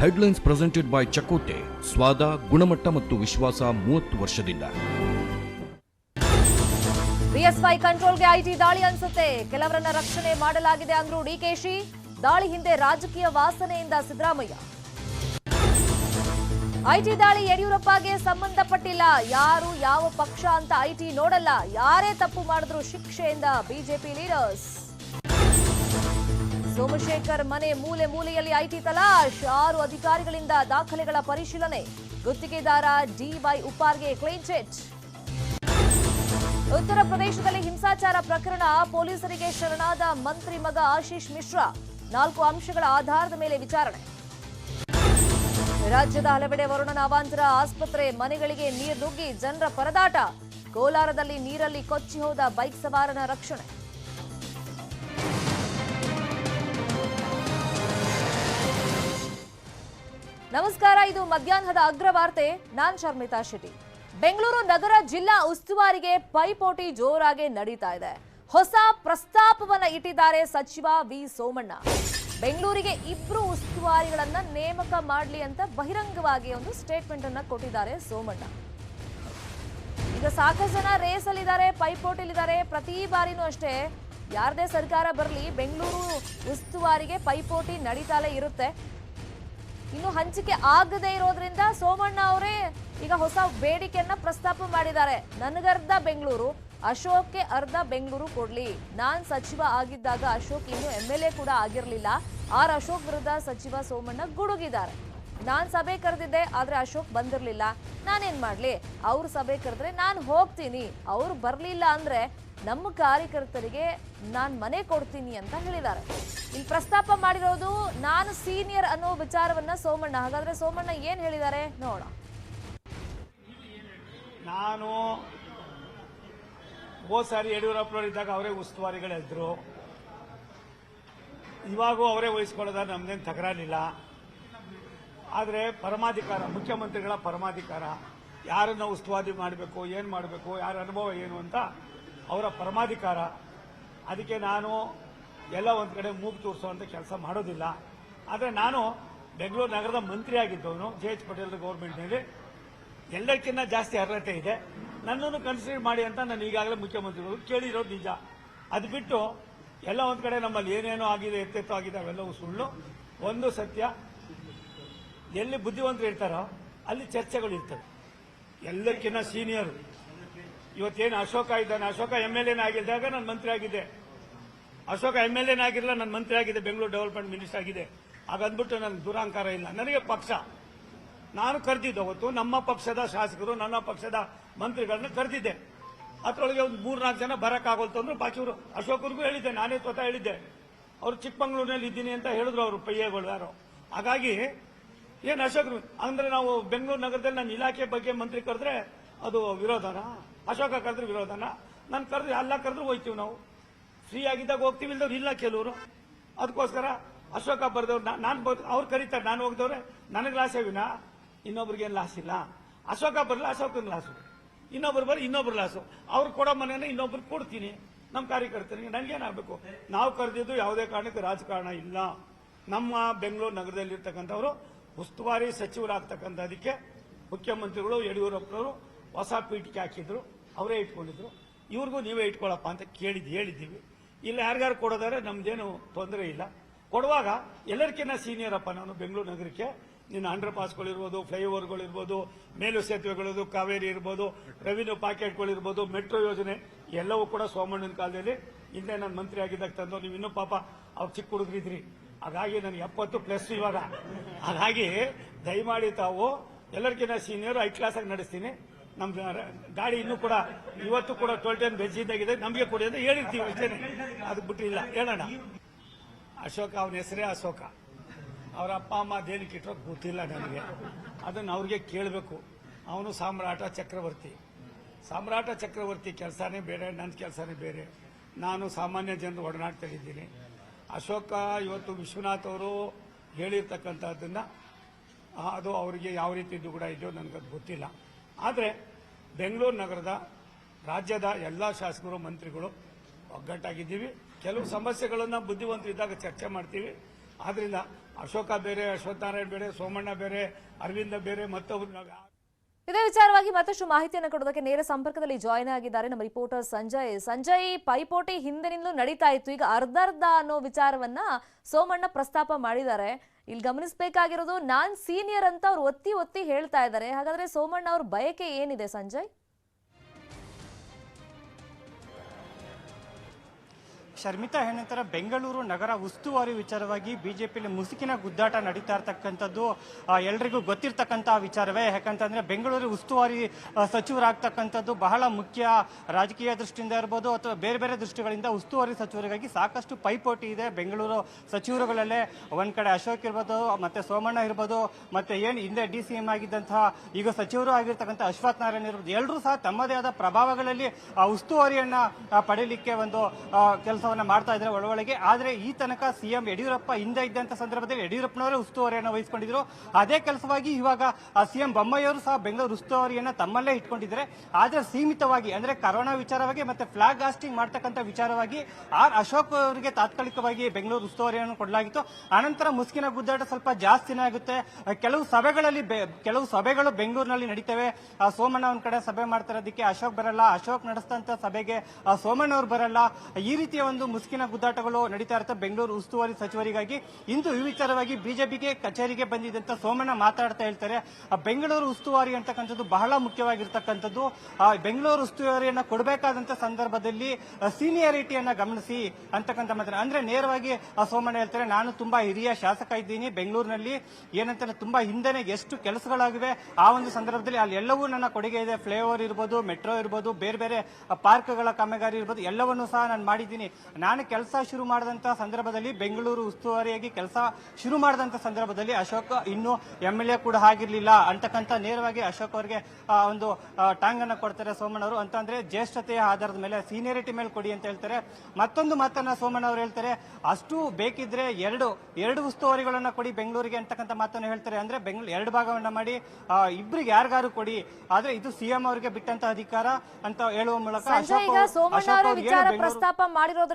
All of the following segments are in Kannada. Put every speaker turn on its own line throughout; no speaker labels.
ಹೆಡ್ಲೈನ್ಸ್ ಪ್ರೆಸೆಂಟೆಡ್ ಬೈ ಚಕೋಟೆ ಸ್ವಾದ ಗುಣಮಟ್ಟ ಮತ್ತು ವಿಶ್ವಾಸ ಮೂವತ್ತು ವರ್ಷದಿಂದ.
ಬಿಎಸ್ವೈ ಕಂಟ್ರೋಲ್ಗೆ ಐಟಿ ದಾಳಿ ಅನ್ಸುತ್ತೆ. ಕೆಲವರನ್ನ ರಕ್ಷಣೆ ಮಾಡಲಾಗಿದೆ ಅಂದ್ರು ಡಿಕೆಶಿ ದಾಳಿ ಹಿಂದೆ ರಾಜಕೀಯ ವಾಸನೆಯಿಂದ ಸಿದ್ದರಾಮಯ್ಯ. ಐಟಿ ದಾಳಿ ಯಡಿಯೂರಪ್ಪಗೆ ಸಂಬಂಧಪಟ್ಟಿಲ್ಲ. ಯಾರು ಯಾವ ಪಕ್ಷ ಅಂತ ಐಟಿ ನೋಡಲ್ಲ. ಯಾರೇ ತಪ್ಪು ಮಾಡಿದ್ರು ಶಿಕ್ಷೆಯಿಂದ ಬಿಜೆಪಿ ಲೀಡರ್ಸ್ ಸೋಮಶೇಖರ್ ಮನೆ ಮೂಲೆ ಮೂಲೆಯಲ್ಲಿ ಐಟಿ ತಲಾಶ್. ಆರು ಅಧಿಕಾರಿಗಳಿಂದ ದಾಖಲೆಗಳ ಪರಿಶೀಲನೆ. ಗುತ್ತಿಗೆದಾರ ಡಿವೈ ಉಪಾರ್ಗೆ ಕ್ಲೀನ್ ಚಿಟ್. ಉತ್ತರ ಪ್ರದೇಶದಲ್ಲಿ ಹಿಂಸಾಚಾರ ಪ್ರಕರಣ. ಪೊಲೀಸರಿಗೆ ಶರಣಾದ ಮಂತ್ರಿ ಮಗ ಆಶೀಶ್ ಮಿಶ್ರಾ. ನಾಲ್ಕು ಅಂಶಗಳ ಆಧಾರದ ಮೇಲೆ ವಿಚಾರಣೆ. ರಾಜ್ಯದ ಹಲವೆಡೆ ವರುಣನ ಅವಾಂತರ ಆಸ್ಪತ್ರೆ ಮನೆಗಳಿಗೆ ನೀರು ನುಗ್ಗಿ ಜನರ ಪರದಾಟ. ಕೋಲಾರದಲ್ಲಿ ನೀರಲ್ಲಿ ಕೊಚ್ಚಿ ಹೋದ ಬೈಕ್ ಸವಾರನ ರಕ್ಷಣೆ. ನಮಸ್ಕಾರ, ಇದು ಮಧ್ಯಾಹ್ನದ ಅಗ್ರವಾರ್ತೆ. ನಾನ್ ಶರ್ಮಿತಾ ಶೆಟ್ಟಿ. ಬೆಂಗಳೂರು ನಗರ ಜಿಲ್ಲಾ ಉಸ್ತುವಾರಿಗೆ ಪೈಪೋಟಿ ಜೋರಾಗಿ ನಡೀತಾ ಇದೆ. ಹೊಸ ಪ್ರಸ್ತಾಪವನ್ನ ಇಟ್ಟಿದ್ದಾರೆ ಸಚಿವ ವಿ ಸೋಮಣ್ಣ. ಬೆಂಗಳೂರಿಗೆ ಇಬ್ರು ಉಸ್ತುವಾರಿಗಳನ್ನ ನೇಮಕ ಮಾಡಲಿ ಅಂತ ಬಹಿರಂಗವಾಗಿ ಒಂದು ಸ್ಟೇಟ್ಮೆಂಟ್ ಅನ್ನ ಕೊಟ್ಟಿದ್ದಾರೆ ಸೋಮಣ್ಣ. ಈಗ ಸಾಕಷ್ಟು ಜನ ರೇಸ್ ಅಲ್ಲಿದ್ದಾರೆ ಪೈಪೋಟಿಲಿದ್ದಾರೆ ಪ್ರತಿ ಬಾರಿನೂ ಅಷ್ಟೇ ಯಾರದೇ ಸರ್ಕಾರ ಬರಲಿ, ಬೆಂಗಳೂರು ಉಸ್ತುವಾರಿಗೆ ಪೈಪೋಟಿ ನಡೀತಾಲೇ ಇರುತ್ತೆ. ಇನ್ನು ಹಂಚಿಕೆ ಆಗದೇ ಇರೋದ್ರಿಂದ ಸೋಮಣ್ಣ ಅವರೇ ಈಗ ಹೊಸ ಬೇಡಿಕೆಯನ್ನ ಪ್ರಸ್ತಾಪ ಮಾಡಿದ್ದಾರೆ. ನನಗರ್ಧ ಬೆಂಗಳೂರು, ಅಶೋಕ್ಗೆ ಅರ್ಧ ಬೆಂಗಳೂರು ಕೊಡ್ಲಿ. ನಾನ್ ಸಚಿವ ಆಗಿದ್ದಾಗ ಅಶೋಕ್ ಇನ್ನು ಎಂ ಎಲ್ ಎ ಕೂಡ ಆಗಿರಲಿಲ್ಲ. ಆರ್ ಅಶೋಕ್ ವಿರುದ್ಧ ಸಚಿವ ಸೋಮಣ್ಣ ಗುಡುಗಿದ್ದಾರೆ. ನಾನ್ ಸಭೆ ಕರೆದಿದ್ದೆ, ಆದ್ರೆ ಅಶೋಕ್ ಬಂದಿರಲಿಲ್ಲ. ನಾನೇನ್ ಮಾಡ್ಲಿ? ಅವ್ರ ಸಭೆ ಕರೆದ್ರೆ ನಾನ್ ಹೋಗ್ತೀನಿ. ಅವ್ರು ಬರ್ಲಿಲ್ಲ ಅಂದ್ರೆ ನಮ್ಮ ಕಾರ್ಯಕರ್ತರಿಗೆ ನಾನು ಮನೆ ಕೊಡ್ತೀನಿ ಅಂತ ಹೇಳಿದ್ದಾರೆ. ಇಲ್ಲಿ ಪ್ರಸ್ತಾಪ ಮಾಡಿರೋದು ನಾನು ಸೀನಿಯರ್ ಅನ್ನೋ ವಿಚಾರವನ್ನ ಸೋಮಣ್ಣ, ಹಾಗಾದ್ರೆ ಸೋಮಣ್ಣ ಏನ್ ಹೇಳಿದ್ದಾರೆ ನೋಡ
ನಾನು ಹೋದ ಸಾರಿ ಯಡಿಯೂರಪ್ಪನವರಿದ್ದಾಗ ಅವರೇ ಉಸ್ತುವಾರಿಗಳಿದ್ರು. ಇವಾಗೂ ಅವರೇ ವಹಿಸ್ಕೊಳ್ಳೋದ ನಮ್ದೇನು ತಕರಾರಿಲ್ಲ ಆದರೆ ಪರಮಾಧಿಕಾರ, ಮುಖ್ಯಮಂತ್ರಿಗಳ ಪರಮಾಧಿಕಾರ, ಯಾರನ್ನ ಉಸ್ತುವಾರಿ ಮಾಡಬೇಕು, ಏನು ಮಾಡಬೇಕು, ಯಾರ ಅನುಭವ ಏನು ಅಂತ ಅವರ ಪರಮಾಧಿಕಾರ. ಅದಕ್ಕೆ ನಾನು ಎಲ್ಲ ಒಂದು ಕಡೆ ಮೂಗು ತೋರಿಸುವಂಥ ಕೆಲಸ ಮಾಡೋದಿಲ್ಲ. ಆದರೆ ನಾನು ಬೆಂಗಳೂರು ನಗರದ ಮಂತ್ರಿ ಆಗಿದ್ದವನು, ಜೆ ಎಚ್ ಪಟೇಲ್ ಗೌರ್ಮೆಂಟ್ನಲ್ಲಿ. ಎಲ್ಲಕ್ಕಿಂತ ಜಾಸ್ತಿ ಅರ್ಹತೆ ಇದೆ. ನನ್ನನ್ನು ಕನ್ಸಿಡರ್ ಮಾಡಿ ಅಂತ ನಾನು ಈಗಾಗಲೇ ಮುಖ್ಯಮಂತ್ರಿಗಳು ಕೇಳಿರೋದು ನಿಜ. ಅದು ಬಿಟ್ಟು ಎಲ್ಲ ಒಂದು ಕಡೆ ನಮ್ಮಲ್ಲಿ ಏನೇನೋ ಆಗಿದೆ, ಎತ್ತೆತ್ತು ಆಗಿದೆ, ಅವೆಲ್ಲವೂ ಸುಳ್ಳು. ಒಂದು ಸತ್ಯ, ಎಲ್ಲಿ ಬುದ್ಧಿವಂತರು ಇರ್ತಾರೋ ಅಲ್ಲಿ ಚರ್ಚೆಗಳು ಇರ್ತವೆ. ಎಲ್ಲಕ್ಕಿಂತ ಸೀನಿಯರ್ ಇವತ್ತೇನು ಅಶೋಕ ಇದ್ದಾನೆ? ಅಶೋಕ ಎಂ ಎಲ್ ಎನ್ ಆಗಿದ್ದಾಗ ನಾನು ಮಂತ್ರಿ ಆಗಿದ್ದೆ. ಅಶೋಕ ಎಂ ಎಲ್ ಎನ್ ಆಗಿರಲ್ಲ ನಾನು ಮಂತ್ರಿ ಆಗಿದೆ ಬೆಂಗಳೂರು ಡೆವಲಪ್ಮೆಂಟ್ ಮಿನಿಸ್ಟರ್ ಆಗಿದೆ ಹಾಗಂದ್ಬಿಟ್ಟು ನನಗೆ ದುರಾಂಕಾರ ಇಲ್ಲ. ನನಗೆ ಪಕ್ಷ. ನಾನು ಕರೆದಿದ್ದು ಅವತ್ತು ನಮ್ಮ ಪಕ್ಷದ ಶಾಸಕರು, ನನ್ನ ಪಕ್ಷದ ಮಂತ್ರಿಗಳನ್ನ ಕರೆದಿದ್ದೆ. ಅದರೊಳಗೆ ಒಂದು ಮೂರ್ನಾಲ್ಕು ಜನ ಬರಕ್ಕಾಗೋಲ್ತು ಅಂದ್ರೆ ಬಾಕಿಯವರು ಅಶೋಕರಿಗೂ ಹೇಳಿದ್ದೆ. ನಾನೇ ಸ್ವತಃ ಹೇಳಿದ್ದೆ. ಅವರು ಚಿಕ್ಕಮಂಗ್ಳೂರಿನಲ್ಲಿ ಇದ್ದೀನಿ ಅಂತ ಹೇಳಿದ್ರು ಅವರು ಪಯ್ಯಗಳು ಯಾರು. ಹಾಗಾಗಿ ಏನು ಅಶೋಕರು? ಅಂದ್ರೆ ನಾವು ಬೆಂಗಳೂರು ನಗರದಲ್ಲಿ ನನ್ನ ಇಲಾಖೆ ಬಗ್ಗೆ ಮಂತ್ರಿ ಕರೆದ್ರೆ ಅದು ವಿರೋಧನ? ಅಶೋಕ ಕರೆದ್ರೆ ವಿರೋಧನ. ನಾನು ಕರೆದ್ರೆ ಎಲ್ಲ ಕರೆದ್ರು ಹೋಯ್ತೀವಿ ನಾವು. ಫ್ರೀ ಆಗಿದ್ದಾಗ ಹೋಗ್ತೀವಿ ಇಲ್ದವ್ರು ಇಲ್ಲ ಕೆಲವರು. ಅದಕ್ಕೋಸ್ಕರ ಅಶೋಕ ಬರೆದವ್ರು ನಾನು ಬರ್ ಅವ್ರು ಕರೀತಾರೆ, ನಾನು ಹೋಗ್ದವ್ರೆ, ನನಗೆ ಲಾಸ್ ವಿನ ಇನ್ನೊಬ್ರಿಗೇನು ಲಾಸ್ ಇಲ್ಲ. ಅಶೋಕ ಬರಲ್ಲ ಅಶೋಕನ ಲಾಸು. ಇನ್ನೊಬ್ರು ಬರ ಇನ್ನೊಬ್ರು ಲಾಸು. ಅವ್ರು ಕೊಡೋ ಮನೆಯನ್ನು ಇನ್ನೊಬ್ರು ಕೊಡ್ತೀನಿ. ನಮ್ಮ ಕಾರ್ಯಕರ್ತರಿಗೆ ನನಗೇನಾಗಬೇಕು? ನಾವು ಕರೆದಿದ್ದು ಯಾವುದೇ ಕಾರಣಕ್ಕೆ ರಾಜಕಾರಣ ಇಲ್ಲ. ನಮ್ಮ ಬೆಂಗಳೂರು ನಗರದಲ್ಲಿರ್ತಕ್ಕಂಥವ್ರು ಉಸ್ತುವಾರಿ ಸಚಿವರಾಗ್ತಕ್ಕಂಥದಕ್ಕೆ ಮುಖ್ಯಮಂತ್ರಿಗಳು, ಯಡಿಯೂರಪ್ಪನವರು ಹೊಸ ಪೀಠಿಕೆ ಹಾಕಿದ್ರು. ಅವರೇ ಇಟ್ಕೊಂಡಿದ್ರು. ಇವ್ರಿಗೂ ನೀವೇ ಇಟ್ಕೊಳ್ಳಪ್ಪ ಅಂತ ಕೇಳಿದ್ದು ಹೇಳಿದ್ದೀವಿ. ಇಲ್ಲ ಯಾರಿಗಾರು ಕೊಡೋದಾದ್ರೆ ನಮ್ದೇನು ತೊಂದರೆ ಇಲ್ಲ. ಕೊಡುವಾಗ ಎಲ್ಲರಿಗಿನ್ನ ಸೀನಿಯರ್ ಅಪ್ಪ ನಾನು ಬೆಂಗಳೂರು ನಗರಕ್ಕೆ. ನಿನ್ನ ಅಂಡರ್ ಪಾಸ್ಗಳಿರ್ಬೋದು ಫ್ಲೈಓವರ್ಗಳಿರ್ಬೋದು, ಮೇಲು ಸೇತುವೆಗಳಿರ್ಬೋದು, ಕಾವೇರಿ ಇರ್ಬೋದು ರೆವಿನ್ಯೂ ಪ್ಯಾಕೆಟ್ಗಳಿರ್ಬೋದು ಮೆಟ್ರೋ ಯೋಜನೆ ಎಲ್ಲವೂ ಕೂಡ ಸೋಮಣ್ಣನ ಕಾಲದಲ್ಲಿ. ಹಿಂದೆ ನಾನು ಮಂತ್ರಿ ಆಗಿದ್ದಾಗ ತಂದು ನೀವು ಇನ್ನೂ ಪಾಪ ಅವ್ರು ಚಿಕ್ಕ ಹುಡುಗರಿದ್ರಿ ಹಾಗಾಗಿ ನನಗೆ ಎಪ್ಪತ್ತು ಪ್ಲಸ್ ಇವಾಗ. ಹಾಗಾಗಿ ದಯಮಾಡಿ ತಾವು ಎಲ್ಲರಿಗಿನ್ನ ಸೀನಿಯರ್ ಐ ಕ್ಲಾಸ್ ಆಗಿ ನಡೆಸ್ತೀನಿ. ನಮ್ ಗಾಡಿ ಇನ್ನೂ ಕೂಡ ಇವತ್ತು ಕೂಡ ಟೋಲ್ ಟೆನ್ ಬೆಜ್ಜಿದ್ದಾಗಿದೆ. ನಮಗೆ ಕೊಡಿ ಅಂತ ಹೇಳಿರ್ತೀವಿ ಅಷ್ಟೇ ಅದು ಬಿಟ್ಟಿಲ್ಲ ಹೇಳೋಣ. ಅಶೋಕ ಅವನ ಹೆಸರೇ ಅಶೋಕ. ಅವರ ಅಪ್ಪ, ಅಮ್ಮ ದೇನಕ್ಕೆ ಇಟ್ಟರೋ ಗೊತ್ತಿಲ್ಲ ನನಗೆ ಅದನ್ನು ಅವ್ರಿಗೆ ಕೇಳಬೇಕು. ಅವನು ಸಾಮ್ರಾಟ ಚಕ್ರವರ್ತಿ. ಸಾಮ್ರಾಟ ಚಕ್ರವರ್ತಿ ಕೆಲಸನೇ ಬೇರೆ ನನ್ನ ಕೆಲಸನೇ ಬೇರೆ. ನಾನು ಸಾಮಾನ್ಯ ಜನರು ಒಡನಾಡ್ತಾ ಅಶೋಕ ಇವತ್ತು ವಿಶ್ವನಾಥ್ ಅವರು ಹೇಳಿರ್ತಕ್ಕಂಥದ್ದನ್ನ, ಅದು ಅವರಿಗೆ ಯಾವ ರೀತಿ ಕೂಡ ಇದೆಯೋ ನನಗದು ಗೊತ್ತಿಲ್ಲ. ಆದರೆ ಬೆಂಗಳೂರು ನಗರದ ರಾಜ್ಯದ ಎಲ್ಲ ಶಾಸಕರು, ಮಂತ್ರಿಗಳು ಒಗ್ಗಟ್ಟಾಗಿದ್ದೀವಿ. ಕೆಲವು ಸಮಸ್ಯೆಗಳನ್ನು ಬುದ್ಧಿವಂತರಿದ್ದಾಗ ಚರ್ಚೆ ಮಾಡ್ತೀವಿ. ಆದ್ದರಿಂದ ಅಶೋಕ ಬೇರೆ, ಅಶ್ವತ್ಥನಾರಾಯಣ ಬೇರೆ, ಸೋಮಣ್ಣ ಬೇರೆ, ಅರವಿಂದ ಬೇರೆ ಮತ್ತೊಬ್ರು
ಇದೇ ವಿಚಾರವಾಗಿ ಮತ್ತಷ್ಟು ಮಾಹಿತಿಯನ್ನು ಕೊಡೋದಕ್ಕೆ ನೇರ ಸಂಪರ್ಕದಲ್ಲಿ ಜಾಯ್ನ್ ಆಗಿದ್ದಾರೆ ನಮ್ಮ ರಿಪೋರ್ಟರ್ ಸಂಜಯ್. ಸಂಜಯ್, ಪೈಪೋಟಿ ಹಿಂದಿನಿಂದಲೂ ನಡೀತಾ ಇತ್ತು. ಈಗ ಅರ್ಧರ್ಧ ಅನ್ನೋ ವಿಚಾರವನ್ನ ಸೋಮಣ್ಣ ಪ್ರಸ್ತಾಪ ಮಾಡಿದ್ದಾರೆ. ಇಲ್ಲಿ ಗಮನಿಸಬೇಕಾಗಿರೋದು ನಾನ್ ಸೀನಿಯರ್ ಅಂತ ಅವ್ರು ಒತ್ತಿ ಒತ್ತಿ ಹೇಳ್ತಾ ಇದ್ದಾರೆ. ಹಾಗಾದ್ರೆ ಸೋಮಣ್ಣ ಅವ್ರ ಬಯಕೆ ಏನಿದೆ ಸಂಜಯ್?
ಶರ್ಮಿತಾ ಹೆಣ್ಣಂತರ ಬೆಂಗಳೂರು ನಗರ ಉಸ್ತುವಾರಿ ವಿಚಾರವಾಗಿ ಬಿಜೆಪಿಯಲ್ಲಿ ಮುಸುಕಿನ ಗುದ್ದಾಟ ನಡೀತಾ ಇರ್ತಕ್ಕಂಥದ್ದು ಎಲ್ಲರಿಗೂ ಗೊತ್ತಿರ್ತಕ್ಕಂಥ ವಿಚಾರವೇ. ಯಾಕಂತಂದ್ರೆ ಬೆಂಗಳೂರು ಉಸ್ತುವಾರಿ ಸಚಿವರಾಗ್ತಕ್ಕಂಥದ್ದು ಬಹಳ ಮುಖ್ಯ. ರಾಜಕೀಯ ದೃಷ್ಟಿಯಿಂದ ಇರ್ಬೋದು ಅಥವಾ ಬೇರೆ ಬೇರೆ ದೃಷ್ಟಿಗಳಿಂದ ಉಸ್ತುವಾರಿ ಸಚಿವರಿಗಾಗಿ ಸಾಕಷ್ಟು ಪೈಪೋಟಿ ಇದೆ ಬೆಂಗಳೂರು ಸಚಿವರುಗಳಲ್ಲೇ. ಒಂದ್ ಕಡೆ ಅಶೋಕ್ ಇರ್ಬೋದು, ಮತ್ತೆ ಸೋಮಣ್ಣ ಇರ್ಬೋದು, ಮತ್ತೆ ಏನು ಹಿಂದೆ ಡಿ ಸಿ ಎಂ ಆಗಿದ್ದಂತಹ, ಈಗ ಸಚಿವರು ಆಗಿರ್ತಕ್ಕಂಥ ಅಶ್ವಥ್ ನಾರಾಯಣ ಇರ್ಬೋದು. ಎಲ್ಲರೂ ಸಹ ತಮ್ಮದೇ ಆದ ಪ್ರಭಾವಗಳಲ್ಲಿ ಆ ಉಸ್ತುವಾರಿಯನ್ನ ಪಡೀಲಿಕ್ಕೆ ಒಂದು ಕೆಲಸವನ್ನ ಮಾಡ್ತಾ ಇದ್ರೆ ಒಳಗೊಳಗೆ ಆದ್ರೆ ಈ ತನಕ ಸಿಎಂ ಯಡಿಯೂರಪ್ಪ ಹಿಂದೆ ಇದ್ದಂತ ಸಂದರ್ಭದಲ್ಲಿ ಯಡಿಯೂರಪ್ಪನವರೇ ಉಸ್ತುವಾರಿಯನ್ನು ವಹಿಸಿಕೊಂಡಿದ್ರು. ಅದೇ ಕೆಲಸವಾಗಿ ಇವಾಗ ಸಿಎಂ ಬೊಮ್ಮಾಯಿಯವರು ಸಹ ಬೆಂಗಳೂರು ಉಸ್ತುವಾರಿಯನ್ನ ತಮ್ಮಲ್ಲೇ ಇಟ್ಕೊಂಡಿದ್ದಾರೆ. ಆದ್ರೆ ಸೀಮಿತವಾಗಿ, ಅಂದ್ರೆ ಕರೋನಾ ವಿಚಾರವಾಗಿ ಮತ್ತೆ ಫ್ಲಾಗ್ ಹಾಸ್ಟಿಂಗ್ ಮಾಡ್ತಕ್ಕಂಥ ವಿಚಾರವಾಗಿ ಆರ್ ಅಶೋಕ್ ಅವರಿಗೆ ತಾತ್ಕಾಲಿಕವಾಗಿ ಬೆಂಗಳೂರು ಉಸ್ತುವಾರಿಯನ್ನು ಕೊಡಲಾಗಿತ್ತು. ಅನಂತರ ಮುಸ್ಕಿನ ಗುದ್ದಾಟ ಸ್ವಲ್ಪ ಜಾಸ್ತಿನೇ ಆಗುತ್ತೆ. ಕೆಲವು ಸಭೆಗಳಲ್ಲಿ ಕೆಲವು ಸಭೆಗಳು ಬೆಂಗಳೂರಿನಲ್ಲಿ ನಡೀತವೆ. ಸೋಮಣ್ಣ ಒಂದ್ ಕಡೆ ಸಭೆ ಮಾಡ್ತಿರೋದಕ್ಕೆ ಅಶೋಕ್ ಬರಲ್ಲ. ಅಶೋಕ್ ನಡೆಸಿದಂತ ಸಭೆಗೆ ಸೋಮಣ್ಣ ಅವರು ಬರಲ್ಲ. ಈ ರೀತಿಯ ಒಂದು ಮುಸ್ಕಿನ ಗುದ್ದಾಟಗಳು ನಡೀತಾ ಇರುತ್ತೆ. ಬೆಂಗಳೂರು ಉಸ್ತುವಾರಿ ಸಚಿವರಿಗಾಗಿ. ಇಂದು ಈ ವಿಚಾರವಾಗಿ ಬಿಜೆಪಿಗೆ ಕಚೇರಿಗೆ ಬಂದಿದ್ದಂತ ಸೋಮಣ್ಣ ಮಾತಾಡ್ತಾ ಹೇಳ್ತಾರೆ. ಆ, ಬೆಂಗಳೂರು ಉಸ್ತುವಾರಿ ಅಂತಕ್ಕಂಥದ್ದು ಬಹಳ ಮುಖ್ಯವಾಗಿರ್ತಕ್ಕಂಥದ್ದು. ಬೆಂಗಳೂರು ಉಸ್ತುವಾರಿಯನ್ನ ಕೊಡಬೇಕಾದಂತ ಸಂದರ್ಭದಲ್ಲಿ ಸೀನಿಯಾರಿಟಿಯನ್ನ ಗಮನಿಸಿ ಅಂತಕ್ಕಂಥ ಮಾತ್ರ ಅಂದ್ರೆ ನೇರವಾಗಿ ಸೋಮಣ್ಣ ಹೇಳ್ತಾರೆ ನಾನು ತುಂಬಾ ಹಿರಿಯ ಶಾಸಕ ಇದ್ದೀನಿ ಬೆಂಗಳೂರಿನಲ್ಲಿ. ಏನಂತಾರೆ ತುಂಬಾ ಹಿಂದೆನೆ ಎಷ್ಟು ಕೆಲಸಗಳಾಗಿವೆ. ಆ ಒಂದು ಸಂದರ್ಭದಲ್ಲಿ ಅಲ್ಲಿ ಎಲ್ಲವೂ ನನ್ನ ಕೊಡುಗೆ ಇದೆ. ಫ್ಲೈಓವರ್ ಇರ್ಬೋದು ಮೆಟ್ರೋ ಇರ್ಬೋದು ಬೇರೆ ಬೇರೆ ಪಾರ್ಕ್ಗಳ ಕಾಮಗಾರಿ ಇರ್ಬೋದು ಎಲ್ಲವನ್ನೂ ಸಹ ನಾನು ಮಾಡಿದ್ದೀನಿ. ನಾನು ಕೆಲಸ ಶುರು ಮಾಡಿದಂತ ಸಂದರ್ಭದಲ್ಲಿ ಬೆಂಗಳೂರು ಉಸ್ತುವಾರಿಯಾಗಿ ಕೆಲಸ ಶುರು ಮಾಡಿದಂತ ಸಂದರ್ಭದಲ್ಲಿ ಅಶೋಕ್ ಇನ್ನೂ ಎಂ ಎಲ್ ಎ ಕೂಡ ಆಗಿರಲಿಲ್ಲ ಅಂತಕ್ಕಂಥ ನೇರವಾಗಿ ಅಶೋಕ್ ಅವರಿಗೆ ಒಂದು ಅನ್ನ ಕೊಡ್ತಾರೆ ಸೋಮಣ್ಣ ಅವರು. ಅಂತಂದ್ರೆ ಜ್ಯೇಷ್ಠತೆಯ ಆಧಾರದ ಮೇಲೆ ಸೀನಿಯರಿಟಿ ಮೇಲೆ ಕೊಡಿ ಅಂತ ಹೇಳ್ತಾರೆ. ಮತ್ತೊಂದು ಮಾತನ್ನ ಸೋಮಣ್ಣ ಅವರು ಹೇಳ್ತಾರೆ. ಅಷ್ಟು ಬೇಕಿದ್ರೆ ಎರಡು ಎರಡು ಉಸ್ತುವಾರಿಗಳನ್ನ ಕೊಡಿ ಬೆಂಗಳೂರಿಗೆ ಅಂತಕ್ಕಂಥ ಮಾತನ್ನ ಹೇಳ್ತಾರೆ. ಅಂದ್ರೆ ಬೆಂಗಳೂರು ಎರಡು ಭಾಗವನ್ನ ಮಾಡಿ ಆ, ಇಬ್ರಿಗೆ ಯಾರಿಗಾರು ಕೊಡಿ. ಆದ್ರೆ ಇದು ಸಿಎಂ ಅವರಿಗೆ ಬಿಟ್ಟಂತ ಅಧಿಕಾರ ಅಂತ ಹೇಳುವ ಮೂಲಕ
ಪ್ರಸ್ತಾಪ ಈಗ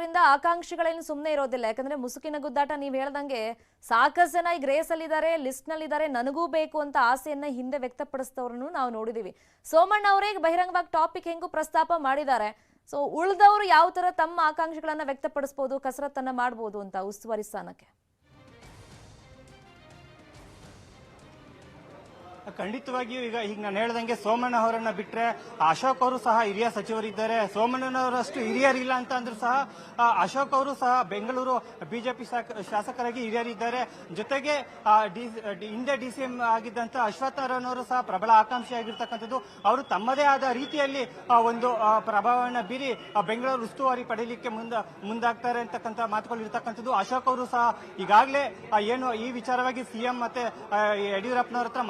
ಮಾಡಿರೋದ್ರಿಂದ ಆಕಾಂಕ್ಷಿಗಳೇನು ಸುಮ್ಮನೆ ಇರೋದಿಲ್ಲ. ಯಾಕಂದ್ರೆ ಮುಸುಕಿನ ಗುದ್ದಾಟ ನೀವ್ ಹೇಳ್ದಂಗೆ ಸಾಕಷ್ಟು ಜನ ಈಗ ರೇಸ್ ಲಿಸ್ಟ್ನಲ್ಲಿದ್ದಾರೆ ಲಿಸ್ಟ್ ನಲ್ಲಿದ್ದಾರೆ ನನಗೂ ಬೇಕು ಅಂತ ಆಸೆಯನ್ನ ಹಿಂದೆ ವ್ಯಕ್ತಪಡಿಸಿದವ್ರನ್ನು ನಾವು ನೋಡಿದೀವಿ. ಸೋಮಣ್ಣ ಅವರೇ ಬಹಿರಂಗವಾಗಿ ಟಾಪಿಕ್ ಹೆಂಗೂ ಪ್ರಸ್ತಾಪ ಮಾಡಿದ್ದಾರೆ. ಸೊ ಉಳಿದವರು ಯಾವ ತರ ತಮ್ಮ ಆಕಾಂಕ್ಷೆಗಳನ್ನ ವ್ಯಕ್ತಪಡಿಸಬಹುದು ಕಸರತ್ತನ್ನ ಮಾಡಬಹುದು ಅಂತ ಉಸ್ತುವಾರಿ ಸ್ಥಾನಕ್ಕೆ?
ಖಂಡಿತವಾಗಿಯೂ ಈಗ ಈಗ ನಾನು ಹೇಳ್ದಂಗೆ ಸೋಮಣ್ಣ ಅವರನ್ನ ಬಿಟ್ರೆ ಅಶೋಕ್ ಅವರು ಸಹ ಹಿರಿಯ ಸಚಿವರಿದ್ದಾರೆ. ಸೋಮಣ್ಣನವರಷ್ಟು ಹಿರಿಯರಿಲ್ಲ ಅಂತ ಅಂದ್ರೂ ಸಹ ಅಶೋಕ್ ಅವರು ಸಹ ಬೆಂಗಳೂರು ಬಿಜೆಪಿ ಶಾಸಕರಾಗಿ ಹಿರಿಯರಿದ್ದಾರೆ. ಜೊತೆಗೆ ಹಿಂದೆ ಡಿ- ಡಿಸಿಎಂ ಆಗಿದ್ದಂತ ಅಶ್ವಥ್ ನಾರಾಯಣವರು ಸಹ ಪ್ರಬಲ ಆಕಾಂಕ್ಷಿ ಆಗಿರ್ತಕ್ಕಂಥದ್ದು ಅವರು ತಮ್ಮದೇ ಆದ ರೀತಿಯಲ್ಲಿ ಒಂದು ಪ್ರಭಾವವನ್ನು ಬೀರಿ ಬೆಂಗಳೂರು ಉಸ್ತುವಾರಿ ಪಡೆಯಲಿಕ್ಕೆ ಮುಂದ, ಮುಂದಾಗ್ತಾರೆ ಅಂತಕ್ಕಂಥ ಮಾತುಗಳು ಇರ್ತಕ್ಕಂಥದ್ದು. ಅಶೋಕ್ ಅವರು ಸಹ ಈಗಾಗಲೇ ಏನು ಈ ವಿಚಾರವಾಗಿ ಸಿಎಂ ಮತ್ತೆ ಯಡಿಯೂರಪ್ಪನವ್ರ ಹತ್ರ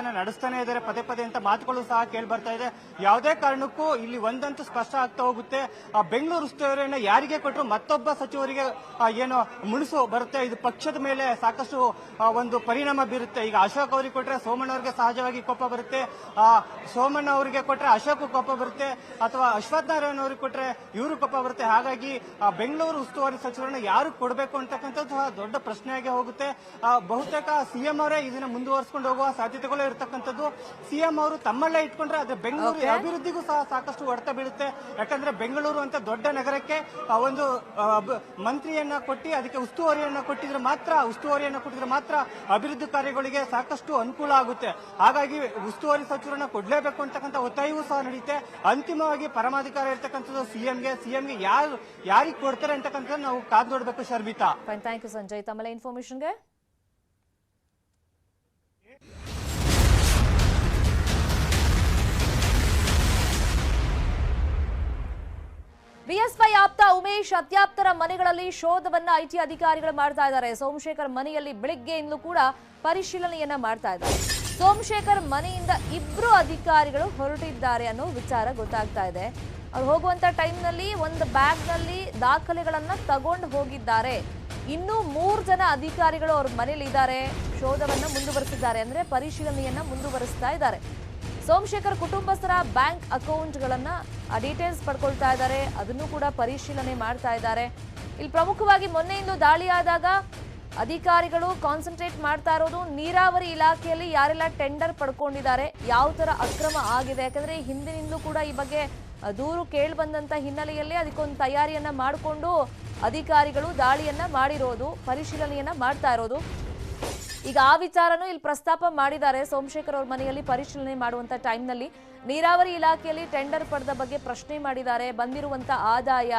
ಮಾತುಕತೆಯನ್ನ ನಡೆಸ್ತಾನೆ ಇದ್ದಾರೆ. ಪದೇ ಪದೇ ಅಂತ ಮಾತುಗಳು ಸಹ ಕೇಳಿ ಬರ್ತಾ ಇದೆ. ಯಾವುದೇ ಕಾರಣಕ್ಕೂ ಇಲ್ಲಿ ಒಂದಂತೂ ಸ್ಪಷ್ಟ ಆಗ್ತಾ ಹೋಗುತ್ತೆ. ಆ, ಬೆಂಗಳೂರು ಉಸ್ತುವಾರಿಯನ್ನ ಯಾರಿಗೆ ಕೊಟ್ಟರು ಮತ್ತೊಬ್ಬ ಸಚಿವರಿಗೆ ಏನು ಮುಳುಸು ಬರುತ್ತೆ. ಇದು ಪಕ್ಷದ ಮೇಲೆ ಸಾಕಷ್ಟು ಒಂದು ಪರಿಣಾಮ ಬೀರುತ್ತೆ. ಈಗ ಅಶೋಕ್ ಅವರಿಗೆ ಕೊಟ್ಟರೆ ಸೋಮಣ್ಣ ಅವರಿಗೆ ಸಹಜವಾಗಿ ಕೋಪ ಬರುತ್ತೆ. ಸೋಮಣ್ಣ ಅವರಿಗೆ ಕೊಟ್ಟರೆ ಅಶೋಕ್ ಕೋಪ ಬರುತ್ತೆ. ಅಥವಾ ಅಶ್ವಥ್ ನಾರಾಯಣ ಅವರಿಗೆ ಕೊಟ್ಟರೆ ಇವರು ಕೋಪ ಬರುತ್ತೆ. ಹಾಗಾಗಿ ಆ, ಬೆಂಗಳೂರು ಉಸ್ತುವಾರಿ ಸಚಿವರನ್ನ ಯಾರು ಕೊಡಬೇಕು ಅಂತಕ್ಕಂಥದ್ದು ದೊಡ್ಡ ಪ್ರಶ್ನೆಯಾಗಿ ಹೋಗುತ್ತೆ. ಬಹುತೇಕ ಸಿಎಂ ಅವರೇ ಇದನ್ನ ಮುಂದುವರಿಸಿಕೊಂಡು ಹೋಗುವ ಸಾಧ್ಯತೆಗಳು ಇರತಕ್ಕಂಥದ್ದು. ಸಿಎಂ ಅವರು ತಮ್ಮಲ್ಲೇ ಇಟ್ಕೊಂಡ್ರೆ ಅದು ಬೆಂಗಳೂರು. ಅಭಿವೃದ್ಧಿಗೂ ಸಹ ಸಾಕಷ್ಟು ಹೊಡೆತ ಬೀಳುತ್ತೆ. ಯಾಕಂದ್ರೆ ಬೆಂಗಳೂರು ಅಂತ ದೊಡ್ಡ ನಗರಕ್ಕೆ ಆ, ಒಂದು ಮಂತ್ರಿಯನ್ನ ಕೊಟ್ಟು ಅದಕ್ಕೆ ಉಸ್ತುವಾರಿಯನ್ನ ಕೊಟ್ಟಿದ್ರೆ ಮಾತ್ರ ಉಸ್ತುವಾರಿಯನ್ನ ಕೊಟ್ಟಿದ್ರೆ ಮಾತ್ರ ಅಭಿವೃದ್ಧಿ ಕಾರ್ಯಗಳಿಗೆ ಸಾಕಷ್ಟು ಅನುಕೂಲ ಆಗುತ್ತೆ. ಹಾಗಾಗಿ ಉಸ್ತುವಾರಿ ಸಚಿವರನ್ನ ಕೊಡ್ಲೇಬೇಕು ಅಂತಕ್ಕಂಥ ಒತ್ತಾಯವೂ ಸಹ ನಡೆಯುತ್ತೆ ಅಂತಿಮವಾಗಿ ಪರಮಾಧಿಕಾರ ಇರ್ತಕ್ಕಂಥದ್ದು ಸಿಎಂಗೆ ಸಿಎಂಗೆ ಯಾರು ಯಾರಿಗೆ ಕೊಡ್ತಾರೆ ಅಂತಕ್ಕಂಥದ್ದು ನಾವು ಕಾದು ನೋಡ್ಬೇಕು ಶರ್ಮಿತಾ.
Thank you Sanjay. ತಮ್ಮಲ್ಲ ಇನ್ಫಾರ್ಮೇಶನ್ಗೆ ಬಿಎಸ್ವೈ ಆಪ್ತ ಉಮೇಶ್ ಅತ್ಯಾಪ್ತರ ಮನೆಗಳಲ್ಲಿ ಶೋಧವನ್ನ ಐಟಿ ಅಧಿಕಾರಿಗಳು ಮಾಡ್ತಾ ಇದ್ದಾರೆ. ಸೋಮಶೇಖರ್ ಮನೆಯಲ್ಲಿ ಬೆಳಿಗ್ಗೆಯಿಂದಲೂ ಕೂಡ ಪರಿಶೀಲನೆಯನ್ನ ಮಾಡ್ತಾ ಇದ್ದಾರೆ. ಸೋಮಶೇಖರ್ ಮನೆಯಿಂದ ಇಬ್ರು ಅಧಿಕಾರಿಗಳು ಹೊರಟಿದ್ದಾರೆ ಅನ್ನೋ ವಿಚಾರ ಗೊತ್ತಾಗ್ತಾ ಇದೆ. ಅವ್ರು ಹೋಗುವಂತ ಟೈಮ್ನಲ್ಲಿ ಒಂದು ಬ್ಯಾಗ್ನಲ್ಲಿ ದಾಖಲೆಗಳನ್ನ ತಗೊಂಡು ಹೋಗಿದ್ದಾರೆ. ಇನ್ನೂ ಮೂರು ಜನ ಅಧಿಕಾರಿಗಳು ಅವ್ರ ಮನೇಲಿ ಇದ್ದಾರೆ ಶೋಧವನ್ನ ಮುಂದುವರೆಸಿದ್ದಾರೆ. ಅಂದ್ರೆ ಪರಿಶೀಲನೆಯನ್ನ ಮುಂದುವರಿಸ್ತಾ ಇದ್ದಾರೆ. ಸೋಮಶೇಖರ್ ಕುಟುಂಬಸ್ಥರ ಬ್ಯಾಂಕ್ ಅಕೌಂಟ್ಗಳನ್ನ ಡೀಟೇಲ್ಸ್ ಪಡ್ಕೊಳ್ತಾ ಇದ್ದಾರೆ. ಅದನ್ನು ಕೂಡ ಪರಿಶೀಲನೆ ಮಾಡ್ತಾ ಇದ್ದಾರೆ. ಇಲ್ಲಿ ಪ್ರಮುಖವಾಗಿ ಮೊನ್ನೆಯಿಂದ ದಾಳಿಯಾದಾಗ ಅಧಿಕಾರಿಗಳು ಕಾನ್ಸಂಟ್ರೇಟ್ ಮಾಡ್ತಾ ಇರೋದು ನೀರಾವರಿ ಇಲಾಖೆಯಲ್ಲಿ ಯಾರೆಲ್ಲ ಟೆಂಡರ್ ಪಡ್ಕೊಂಡಿದ್ದಾರೆ, ಯಾವ ತರ ಅಕ್ರಮ ಆಗಿದೆ? ಯಾಕಂದ್ರೆ ಹಿಂದಿನಿಂದಲೂ ಕೂಡ ಈ ಬಗ್ಗೆ ದೂರು ಕೇಳಿ ಬಂದಂತ ಹಿನ್ನೆಲೆಯಲ್ಲಿ ಅದಕ್ಕೊಂದು ತಯಾರಿಯನ್ನ ಮಾಡಿಕೊಂಡು ಅಧಿಕಾರಿಗಳು ದಾಳಿಯನ್ನ ಮಾಡಿರೋದು, ಪರಿಶೀಲನೆಯನ್ನ ಮಾಡ್ತಾ ಇರೋದು. ಈಗ ಆ ವಿಚಾರನೂ ಇಲ್ಲಿ ಪ್ರಸ್ತಾಪ ಮಾಡಿದ್ದಾರೆ. ಸೋಮಶೇಖರ್ ಅವ್ರ ಮನೆಯಲ್ಲಿ ಪರಿಶೀಲನೆ ಮಾಡುವಂತ ಟೈಮ್ನಲ್ಲಿ ನೀರಾವರಿ ಇಲಾಖೆಯಲ್ಲಿ ಟೆಂಡರ್ ಪಡೆದ ಬಗ್ಗೆ ಪ್ರಶ್ನೆ ಮಾಡಿದ್ದಾರೆ. ಬಂದಿರುವಂತ ಆದಾಯ